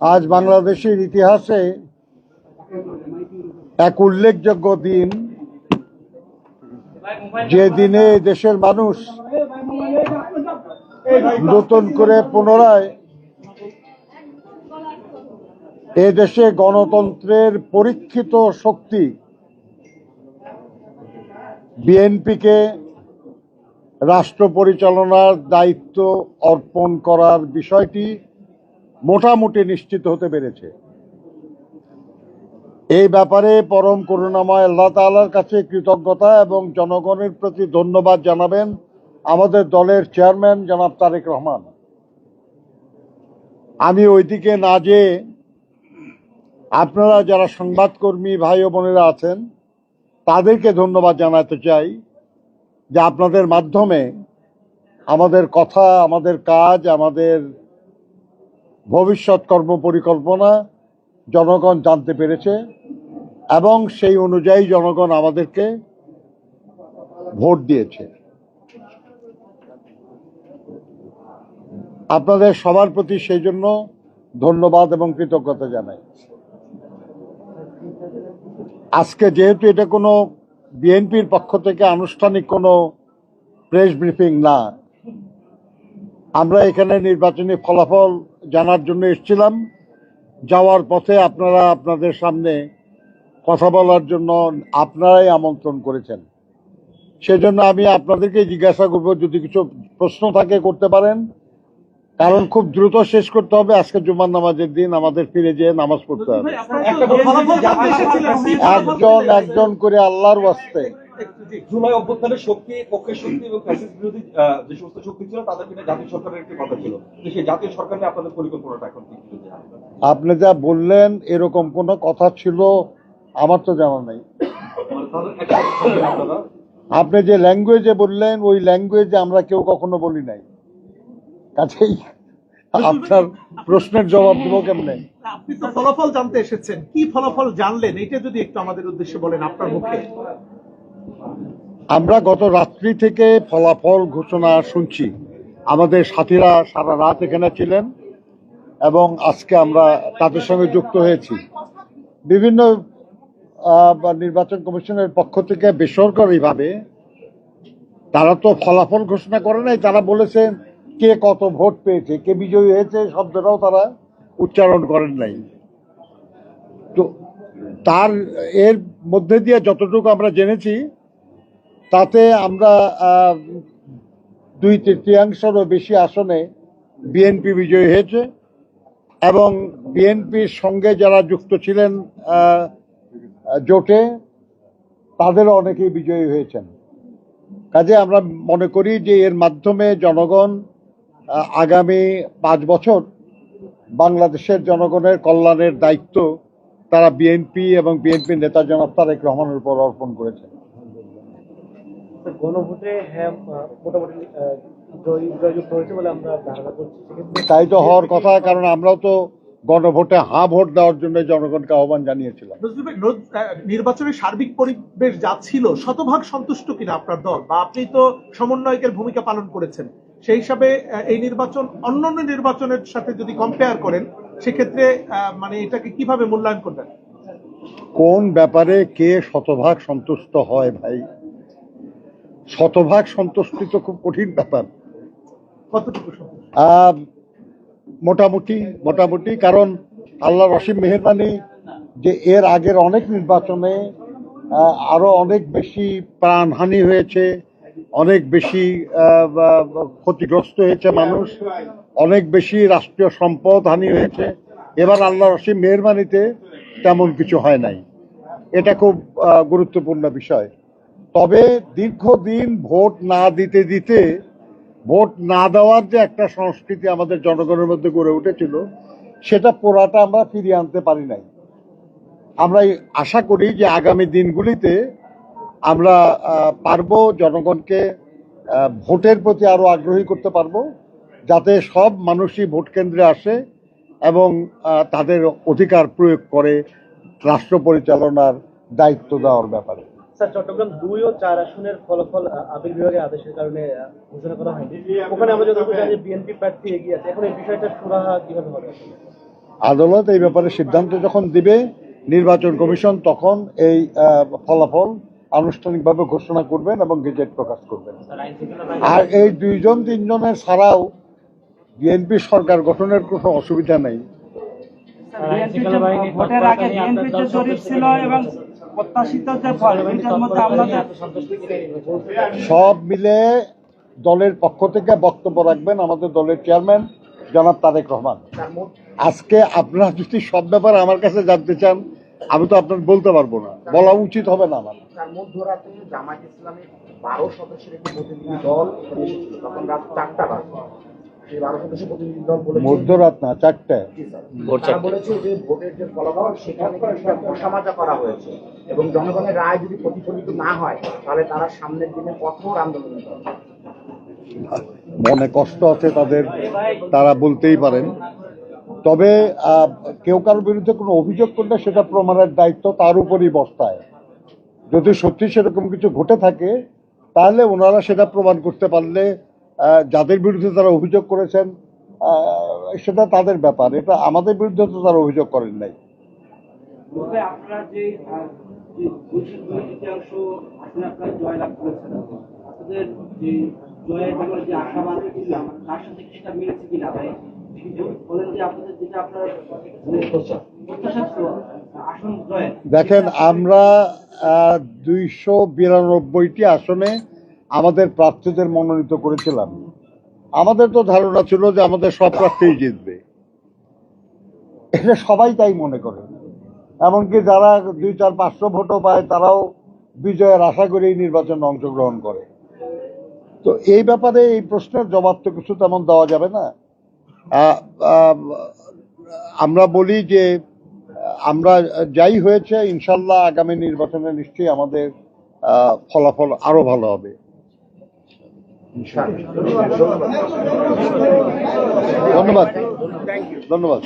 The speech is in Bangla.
আজ বাংলাদেশের ইতিহাসে এক উল্লেখযোগ্য দিন। যে দিনে দেশের মানুষ নতুন করে পুনরায় এ দেশে গণতন্ত্রের পরীক্ষিত শক্তি বিএনপিকে রাষ্ট্র পরিচালনার দায়িত্ব অর্পণ করার বিষয়টি মোটামুটি নিশ্চিত হতে পেরেছে। এই ব্যাপারে পরম করুণাময় আল্লাহ তাআলার কাছে কৃতজ্ঞতা এবং জনগণের প্রতি ধন্যবাদ জানাবেন আমাদের দলের চেয়ারম্যান জনাব তারেক রহমান। আমি ওইদিকে না যেয়ে আপনারা যারা সংবাদকর্মী ভাই ও বোনেরা আছেন, তাদেরকে ধন্যবাদ জানাতে চাই যে আপনাদের মাধ্যমে আমাদের কথা, আমাদের কাজ, আমাদের ভবিষ্যৎ কর্ম পরিকল্পনা জনগণ জানতে পেরেছে এবং সেই অনুযায়ী জনগণ আমাদেরকে ভোট দিয়েছে। আপনাদের সবার প্রতি সেই জন্য ধন্যবাদ এবং কৃতজ্ঞতা জানাই। আজকে যেহেতু এটা কোনো বিএনপির পক্ষ থেকে আনুষ্ঠানিক কোনো প্রেস ব্রিফিং না, আমরা এখানে নির্বাচনী ফলাফল জানার জন্য এসেছিলাম। যাওয়ার পথে আপনারা আপনাদের সামনে কথা বলার জন্য আপনারাই আমন্ত্রণ করেছেন। সেজন্য আমি আপনাদেরকে জিজ্ঞাসা করব যদি কিছু প্রশ্ন থাকে করতে পারেন। কারণ খুব দ্রুত শেষ করতে হবে। আজকে জুমার নামাজের দিন আমাদের ফিরে যেয়ে নামাজ পড়তে হবে। একজন একজন করে আল্লাহর ওয়াস্তে। জুলাই অভ্যুত্থানের শক্তি পক্ষের শক্তি এবং ফ্যাসিস্ট বিরোধী যে সমস্ত শক্তি ছিল তাদেরকে নিয়ে জাতীয় সরকারের একটি কথা ছিল। সেই জাতীয় সরকার নিয়ে আপনাদের পরিকল্পনাটা এখন? আপনি যা বললেন এরকম কোনো কথা ছিল আমার তো জানা নেই। মানে তাদের আপনি যে ল্যাঙ্গুয়েজে বললেন ওই ল্যাঙ্গুয়েজে আমরা কেউ কখনো বলি নাই। কাছেই আপনার প্রশ্নের জবাব দেবো কেমনে? আপনি তো ফলাফল জানতে এসেছেন। কি ফলাফল জানলেন এটা যদি একটু আমাদের উদ্দেশ্যে বলেন আপনার মুখে। আমরা গত রাত্রি থেকে ফলাফল ঘোষণা শুনছি। আমাদের সাথীরা সারা রাত এখানে ছিলেন এবং আজকে আমরা তাদের সঙ্গে যুক্ত হয়েছি। বিভিন্ন নির্বাচন কমিশনের পক্ষ থেকে বেসরকারিভাবে তারা তো ফলাফল ঘোষণা করে নাই, তারা বলেছেন কে কত ভোট পেয়েছে, কে বিজয়ী হয়েছে শব্দটাও তারা উচ্চারণ করেন নাই। তো তার, এর মধ্যে দিয়ে যতটুকু আমরা জেনেছি তাতে আমরা দুই তৃতীয়াংশেরও বেশি আসনে বিএনপি বিজয়ী হয়েছে এবং বিএনপির সঙ্গে যারা যুক্ত ছিলেন জোটে, তাদেরও অনেকেই বিজয়ী হয়েছেন। কাজে আমরা মনে করি যে এর মাধ্যমে জনগণ আগামী পাঁচ বছর বাংলাদেশের জনগণের কল্যাণের দায়িত্ব তারা বিএনপি এবং বিএনপির নেতা জনাব তারেক রহমানের উপর অর্পণ করেছেন গণভোটে হ্যাঁ মোটামুটি জয়যুক্ত হয়েছে বলে আমরা ধারণা করছি। তাই তো হওয়ার কথা কারণ আমরাও তো গণভোটে হা ভোট দেওয়ার জন্য জনগণকে আহ্বান জানিয়েছিলাম। নির্বাচনের সার্বিক পরিবেশ যা ছিল শতভাগ সন্তুষ্ট কিনা আপনার দল? বা আপনি তো সমন্বয়কের ভূমিকা পালন করেছেন। সেই হিসাবে এই নির্বাচন অন্যান্য নির্বাচনের সাথে যদি কম্পেয়ার করেন সেক্ষেত্রে মানে এটাকে কীভাবে মূল্যায়ন করবেন? কোন ব্যাপারে কে শতভাগ সন্তুষ্ট হয় ভাই? শতভাগ সন্তুষ্টি তো খুব কঠিন ব্যাপার। কতটুকু মোটামুটি মোটামুটি কারণ আল্লাহ রসিম মেহরবানি যে এর আগের অনেক নির্বাচনে আহ, আরও অনেক বেশি প্রাণহানি হয়েছে অনেক বেশি ক্ষতিগ্রস্ত হয়েছে মানুষ অনেক বেশি রাষ্ট্রীয় সম্পদ হানি হয়েছে। এবার আল্লাহ রসিম মেহরবানিতে তেমন কিছু হয় নাই। এটা খুব গুরুত্বপূর্ণ বিষয়। তবে দীর্ঘদিন ভোট না দিতে দিতে, ভোট না দেওয়ার যে একটা সংস্কৃতি আমাদের জনগণের মধ্যে গড়ে উঠেছিল, সেটা পোড়াটা আমরা ফিরিয়ে আনতে পারি নাই। আমরা আশা করি যে আগামী দিনগুলিতে আমরা পারব জনগণকে ভোটের প্রতি আরও আগ্রহী করতে পারব, যাতে সব মানুষই ভোট কেন্দ্রে আসে এবং তাদের অধিকার প্রয়োগ করে রাষ্ট্র পরিচালনার দায়িত্ব দেওয়ার ব্যাপারে। স্যার চট্টগ্রাম দুই ও চার আসনের ফলাফল আপিল বিভাগের আদেশের কারণে ঘোষণা করা হয়নি। ওখানে আমরা যতটুকু জানি বিএনপি প্রার্থী এগিয়ে আছে। এখন এই বিষয়টা সুরাহা কীভাবে হবে? আদালত এই ব্যাপারে সিদ্ধান্ত যখন দিবে নির্বাচন কমিশন তখন এই আহ, ফলাফল আনুষ্ঠানিকভাবে ঘোষণা করবেন এবং গেজেট প্রকাশ করবেন। আর এই দুইজন তিনজনের ছাড়াও বিএনপি সরকার গঠনের কোনো অসুবিধা নেই। ভোটের আগে বিএনপি জরিপ ছিল এবং প্রত্যাশিত যে ফল দুইটার মধ্যে আপনাদের সব মিলে দলের পক্ষ থেকে বক্তব্য রাখবেন আমাদের দলের চেয়ারম্যান জনাব তারেক রহমান। আজকে আপনারা যদি সব ব্যাপারে আমার কাছে জানতে চান আমি তো আপনার বলতে পারব না। বলা উচিত হবে না আমার। জামায়াত ইসলামের বারো সদস্যের একটি প্রতিনিধি দল তখন রাত চারটা বাজে। মধ্যরাত না চারটায়। বলেছে যে ভোটের যে ফলাফল সেখানে কিছুটা করা হয়েছে। এবং জনগণের রায় যদি প্রতিফলিত না হয় তাহলে তারা সামনের দিনে কঠোর আন্দোলন করবে। মনে কষ্ট আছে তাদের তারা বলতেই পারেন। তবে কেউ কারোর বিরুদ্ধে কোনো অভিযোগ করলে সেটা প্রমাণের দায়িত্ব তার উপরই বস্তায়। যদি সত্যি সেরকম কিছু ঘটে থাকে তাহলে ওনারা সেটা প্রমাণ করতে পারলে যাদের বিরুদ্ধে তারা অভিযোগ করেছেন সেটা তাদের ব্যাপার। এটা আমাদের বিরুদ্ধে তো তারা অভিযোগ করেন নাই। আপনারা যে মানে দেখেন আমরা দুইশো বিরানব্বইটি আসনে আমাদের প্রার্থীদের মনোনীত করেছিলাম। আমাদের তো ধারণা ছিল যে আমাদের সব প্রার্থীই জিতবে। এটা সবাই তাই মনে করে। এমনকি যারা দুই, চার, পাঁচশো ভোটও পায়, তারাও বিজয়ের আশা করেই নির্বাচনে অংশগ্রহণ করে। তো এই ব্যাপারে এই প্রশ্নের জবাব তো কিছু তেমন দেওয়া যাবে না। আমরা বলি যে, আমরা যাই হয়েছে, ইনশাল্লাহ আগামী নির্বাচনে নিশ্চয়ই আমাদের ফলাফল আরও ভালো হবে। ধন্যবাদ। ধন্যবাদ।